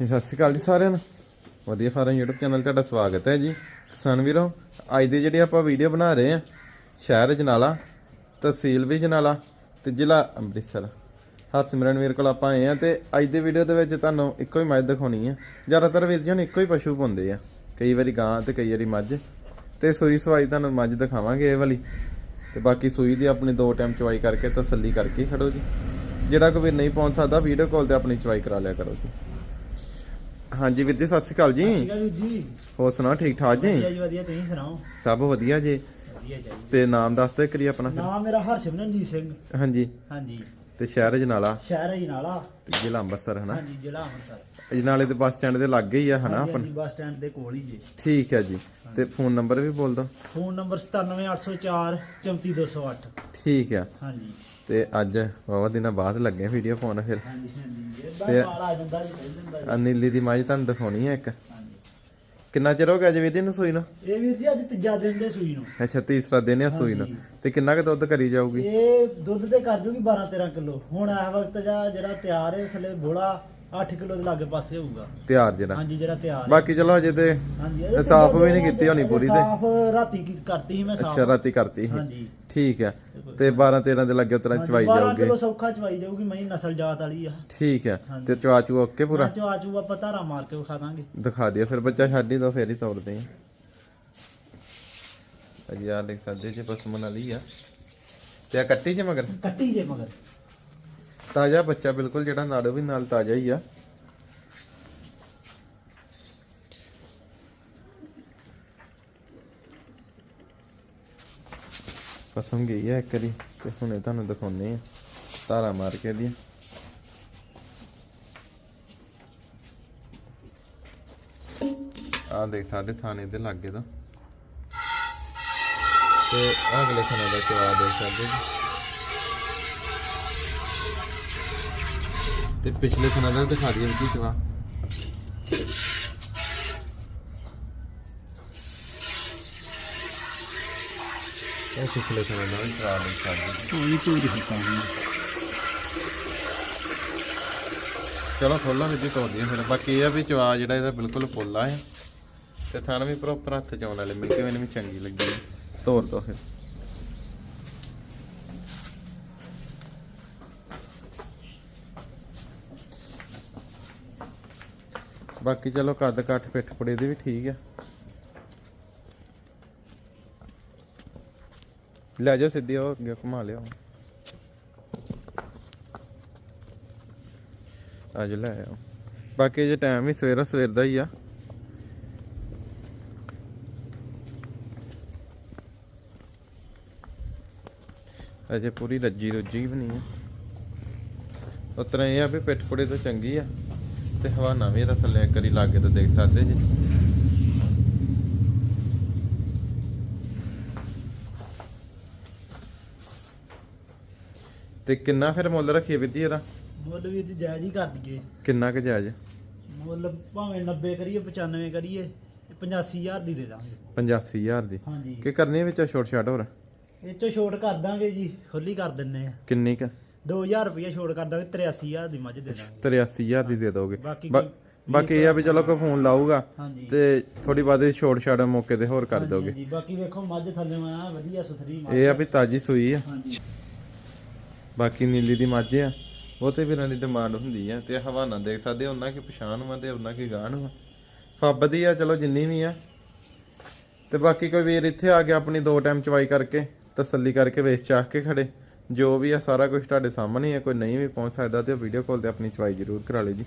ਸਤਿ ਸ਼੍ਰੀ ਅਕਾਲ ਜੀ ਸਾਰਿਆਂ ਨੂੰ। ਵਧੀਆ ਫਾਰਮ YouTube ਚੈਨਲ ਤੁਹਾਡਾ ਸਵਾਗਤ ਹੈ ਜੀ। ਕਿਸਾਨ ਵੀਰੋ, ਅੱਜ ਦੀ ਜਿਹੜੀ ਆਪਾਂ ਵੀਡੀਓ ਬਣਾ ਰਹੇ ਆ ਸ਼ਹਿਰ ਜਨਾਲਾ, ਤਹਿਸੀਲ ਵੀ ਜਨਾਲਾ ਤੇ ਜ਼ਿਲ੍ਹਾ ਅੰਮ੍ਰਿਤਸਰ। ਹਰਸਿਮਰਨ ਵੀਰ ਕੋਲ ਆਪਾਂ ਆਏ ਆ ਤੇ ਅੱਜ ਦੀ ਵੀਡੀਓ ਦੇ ਵਿੱਚ ਤੁਹਾਨੂੰ ਇੱਕੋ ਹੀ ਮੱਝ ਦਿਖਾਉਣੀ ਆ ਜ਼ਿਆਦਾਤਰ ਵੀਰ ਜੀ ਹੁਣ ਇੱਕੋ ਹੀ ਪਸ਼ੂ ਪਾਉਂਦੇ ਆ। ਕਈ ਵਾਰੀ ਗਾਂ ਤੇ ਕਈ ਵਾਰੀ ਮੱਝ। ਤੇ ਸੂਈ ਸਵਾਈ ਤੁਹਾਨੂੰ ਮੱਝ ਦਿਖਾਵਾਂਗੇ ਇਹ ਵਾਲੀ। ਤੇ ਬਾਕੀ ਸੂਈ ਦੀ ਆਪਣੀ ਦੋ ਟਾਈਮ ਚਵਾਈ ਕਰਕੇ ਤਸੱਲੀ ਕਰਕੇ ਹੀ ਖੜੋ ਜੀ। ਜਿਹੜਾ ਕੋਈ ਨਹੀਂ ਪਹੁੰਚ ਸਕਦਾ ਵੀਡੀਓ ਕਾਲ ਤੇ ਆਪਣੀ ਚਵਾਈ ਕਰਾ ਲਿਆ ਕਰੋ ਜੀ। ਹਾਂਜੀ ਵੀਰ ਜੀ ਸਤਿ ਸ਼੍ਰੀ ਅਕਾਲ ਜੀ। ਹੋਰ ਸੁਣਾਓ ਠੀਕ ਠਾਕ ਵਧੀਆ ਜੀ ਵਧੀਆ ਤੁਸੀਂ ਸੁਣਾਓ? ਸਭ ਵਧੀਆ ਜੀ। ਵਧੀਆ ਤੇ ਨਾਮ ਦੱਸ ਦਿਓ ਕਰੀ ਆਪਣਾ। ਨਾਮ ਮੇਰਾ ਹਰਸਿਮਰਨਜੀਤ ਸਿੰਘ। ਹਾਂਜੀ। ਹਾਂਜੀ। ਤੇ ਸ਼ਹਿਰ ਜਨਾਲਾ ਸ਼ਹਿਰ ਜਨਾਲਾ ਜ਼ਿਲ੍ਹਾ ਅੰਮ੍ਰਿਤਸਰ ਹਨਾ? ਹਾਂਜੀ ਜ਼ਿਲ੍ਹਾ ਅੰਮ੍ਰਿਤਸਰ। ਜਨਾਲੇ ਦੇ ਬੱਸ ਸਟੈਂਡ ਦੇ ਲਾਗੇ ਹੀ ਆ ਹਨਾ ਆਪਣ? ਬੱਸ ਸਟੈਂਡ ਦੇ ਕੋਲ ਹੀ ਜੀ। ਠੀਕ ਹੈ ਜੀ। ਤੇ ਫੋਨ ਨੰਬਰ ਵੀ ਬੋਲ ਦਿਓ। ਫੋਨ ਨੰਬਰ 97804 34208 ਠੀਕ ਆ ਹਾਂਜੀ। ਤੇ ਅੱਜ ਵਾਵਾ ਦਿਨਾਂ ਬਾਅਦ ਲੱਗੇ ਵੀਡੀਓ ਪਾਉਣ ਫਿਰ। ਹਾਂਜੀ ਹਾਂਜੀ। ਤੇ- ਆ ਨੀਲੀ ਦੀ ਮਾਝ ਤੁਹਾਨੂੰ ਦਿਖਾਉਣੀ ਹੈ ਇੱਕ। ਕਿੰਨਾ ਚਿਰ ਹੋ ਗਿਆ ਜੀ ਵੀਰ ਨੂੰ ਸੂਈ ਨੂੰ? ਇਹ ਵੀਰ ਜੀ ਅੱਜ ਤੀਜਾ ਦਿਨ ਦੇ ਸੂਈ ਨੂੰ। ਅੱਛਾ ਤੀਸਰਾ ਦਿਨ ਆ ਸੂਈ ਨੂੰ। ਤੇ ਕਿੰਨਾ ਕੁ ਦੁੱਧ ਕਰੀ ਜਾਊਗੀ? ਇਹ ਦੁੱਧ ਤੇ ਕਰ ਜੂਗੀ 12 13 ਕਿਲੋ। ਹੁਣ ਇਸ ਵਕਤ ਜਿਹੜਾ ਤਿਆਰ ਹੈ ਥੱਲੇ ਬੋਲਾ 8 ਕਿਲੋ ਦੇ ਲਾਗੇ ਪਾਸੇ ਹੋਊਗਾ। ਤਿਆਰ ਜਿਹੜਾ ਹਾਂਜੀ ਜਿਹੜਾ ਤਿਆਰ ਹੈ। ਬਾਕੀ ਚਲੋ ਅਜੇ ਤੇ ਹਾਂਜੀ ਇਹ ਸਾਫ਼ ਵੀ ਨਹੀਂ ਕੀਤੀ ਹੋਣੀ ਪੂਰੀ ਤੇ। ਸਾਫ਼ ਰਾਤੀ ਕੀ ਕਰਤੀ ਸੀ ਮੈਂ ਸਾਫ਼। ਅੱਛਾ ਰਾਤੀ ਕਰਤੀ ਸੀ। ਹਾਂਜੀ। ਠੀਕ ਆ ਤੇ 12 13 ਦੇ ਲੱਗੇ ਉਤਰਾ ਚਵਾਈ ਜਾਊਗੀ। ਕਿਲੋ ਸੌਖਾ ਚਵਾਈ ਜਾਊਗੀ ਮਈ ਨਸਲ ਜਾਤ ਵਾਲੀ ਆ। ਠੀਕ ਆ ਹਾਂਜੀ। ਤੇ ਚਵਾਚੂ ਓਕੇ ਪੂਰਾ? ਚੋ ਆਜੂ ਆਪਾਂ ਧਾਰਾ ਮਾਰ ਕੇ ਵਿਖਾ ਦਾਂਗੇ। ਦਿਖਾ ਦਿਓ ਫਿਰ ਬੱਚਾ ਛੱਡ ਹੀ ਦੋ ਫੇਰ ਹੀ ਤੋੜਦੇ ਆ। ਅਜੀ ਆ ਦੇਖ ਸਕਦੇ ਜੀ ਪਸਮਨ ਵਾਲੀ ਆ। ਤੇ ਆ ਕੱਟੀ ਜੇ ਮਗਰ? ਕੱਟੀ ਜੇ ਮਗਰ। ਤਾਜ਼ਾ ਬੱਚਾ ਬਿਲਕੁਲ ਜਿਹੜਾ ਨਾੜੋ ਵੀ ਨਾਲ ਤਾਜ਼ਾ ਹੀ ਆ। ਪਸਮ ਗਈ ਆ ਇੱਕ ਵਾਰੀ ਤੇ ਹੁਣੇ ਤੁਹਾਨੂੰ ਦਿਖਾਉਨੇ ਆ। ਤਾਰਾ ਮਾਰ ਕੇ ਦੀ ਆ ਦੇਖ ਸਾਡੇ ਥਾਣੇ ਦੇ ਲਾਗੇ ਦਾ ਤੇ ਅਗਲੇ ਥਾਣੇ ਦਾ ਚਵਾ ਦੇਖ ਸਕਦੇ ਜੀ। ਤੇ ਪਿਛਲੇ ਦਾ ਦਿਖਾ ਦਈਏ ਜੀ ਚਵਾ ਇਹ ਪਿਛਲੇ ਥਾਣੇ ਦਾ ਵੀ ਚਵਾ ਦੇਖ ਸਕਦੇ ਜੀ ਕੋਈ ਚੋਰੀ ਹੁੰਦਾ। ਚਲੋ ਖੋਲਾਂ ਵਿੱਚ ਤੋੜਦੀਆਂ ਫਿਰ। ਬਾਕੀ ਇਹ ਆ ਵੀ ਚਵਾ ਜਿਹੜਾ ਇਹਦਾ ਬਿਲਕੁਲ ਪੋਲਾ ਹੈ ਤੇ ਥਾਣਾ ਵੀ ਪ੍ਰੋਪਰ ਹੱਥ ਚ ਆਉਣ ਵਾਲੇ ਮਿਲ ਕੇ ਮੈਨੂੰ ਵੀ ਚੰਗੀ ਲੱਗੀ। ਤੋੜ ਦੋ ਫਿਰ। ਬਾਕੀ ਚਲੋ ਕੱਦ ਕੱਠ, ਪਿੱਠ ਪੜੇ ਦੇ ਵੀ ਠੀਕ ਆ। ਲੈ ਜਾ ਸਿੱਧੀ, ਉਹ ਅੱਗੇ ਘੁਮਾ ਲਿਆ ਅੱਜ ਲੈ ਆਓ ਬਾਕੀ ਜੇ ਟਾਈਮ ਵੀ ਸਵੇਰਾ ਸਵੇਰ ਦਾ ਹੀ ਆ। ਅਜੇ ਪੂਰੀ ਰੱਜੀ ਰੁੱਜੀ ਵੀ ਨਹੀਂ ਆ। ਉਤਰਾ ਇਹ ਆ ਵੀ ਪਿੱਠ ਪੜੇ ਤੋਂ ਚੰਗੀ ਆ। ਤੇ ਹਵਾਨਾ ਵੀ ਇਹਦਾ ਥੱਲੇ ਇੱਕ ਵਾਰੀ ਲਾਗੇ ਤੋਂ ਦੇਖ ਸਕਦੇ ਜੀ। ਤੇ ਕਿੰਨਾ ਫਿਰ ਮੁੱਲ ਰੱਖੀਏ ਵੀਰ ਜੀ ਇਹਦਾ? ਮੁੱਲ ਵੀਰ ਜੀ ਜਾਇਜ਼ ਹੀ ਕਰ ਦਈਏ। ਕਿੰਨਾ ਕੁ ਜਾਇਜ਼? ਮੁੱਲ ਭਾਵੇਂ 90 ਕਰੀਏ 95 ਕਰੀਏ 85000 ਦੀ ਦੇ ਦਾਂਗੇ। 85000 ਦੀ। ਹਾਂਜੀ। ਕੀ ਕਰਨੀ ਵਿੱਚ ਛੋਟ ਛਾਟ ਹੋਰ? ਇਹ ਚੋਂ ਛੋਟ ਕਰ ਦਾਂਗੇ ਜੀ ਖੁੱਲੀ ਕਰ ਦਿੰਨੇ ਆ ਕਿੰਨੀ ਕ? 2000 ਰੁਪਏ ਛੋਟ ਕਰ ਦਾਂਗੇ 83000 ਦੀ ਮੱਝ ਦੇ ਦਾਂਗੇ। 83000 ਦੀ ਦੇ ਦੋਗੇ। ਬਾਕੀ ਬਾ- ਕੋਈ- ਬਾਕੀ ਇਹ ਆ ਵੀ ਚਲੋ ਕੋਈ ਫੋਨ ਲਾਊਗਾ ਹਾਂਜੀ। ਤੇ ਥੋੜੀ ਬਾਅਦ ਛੋਟ ਛਾਟ ਮੌਕੇ ਤੇ ਹੋਰ ਕਰ ਦੋਗੇ। ਹਾਂਜੀ। ਬਾਕੀ ਵੇਖੋ ਮੱਝ ਥੱਲੇ ਆ ਵਧੀਆ ਸੁਥਰੀ ਮੱਝ ਇਹ ਆ ਵੀ ਤਾਜੀ ਸੂਈ ਆ। ਹਾਂਜੀ। ਬਾਕੀ ਨੀਲੀ ਦੀ ਮੱਝ ਆ। ਉਹ ਤੇ ਵੀਰਾਂ ਦੀ ਡਿਮਾਂਡ ਹੁੰਦੀ ਆ ਤੇ ਹਵਾਨਾ ਦੇਖ ਸਕਦੇ ਹੋ, ਉਹਨਾਂ ਕੀ ਪਛਾਣ ਵਾ ਤੇ ਉਹਨਾਂ ਕੀ ਨੂੰ ਆ ਫੱਬਦੀ ਆ ਚਲੋ ਜਿੰਨੀ ਵੀ ਆ। ਤੇ ਬਾਕੀ ਕੋਈ ਵੀਰ ਇੱਥੇ ਆ ਕੇ ਆਪਣੀ ਦੋ ਟਾਈਮ ਚਵਾਈ ਕਰਕੇ ਤਸੱਲੀ ਕਰਕੇ ਵੇਚ ਚਾਹ ਕੇ ਖੜੇ। ਜੋ ਵੀ ਆ, ਸਾਰਾ ਕੁਝ ਤੁਹਾਡੇ ਸਾਹਮਣੇ ਆ, ਕੋਈ ਨਹੀਂ ਵੀ ਪਹੁੰਚ ਸਕਦਾ ਤੇ ਵੀਡੀਓ ਕਾਲ ਤੇ ਆਪਣੀ ਚਵਾਈ ਜ਼ਰੂਰ ਕਰਾ ਲਿਓ ਜੀ।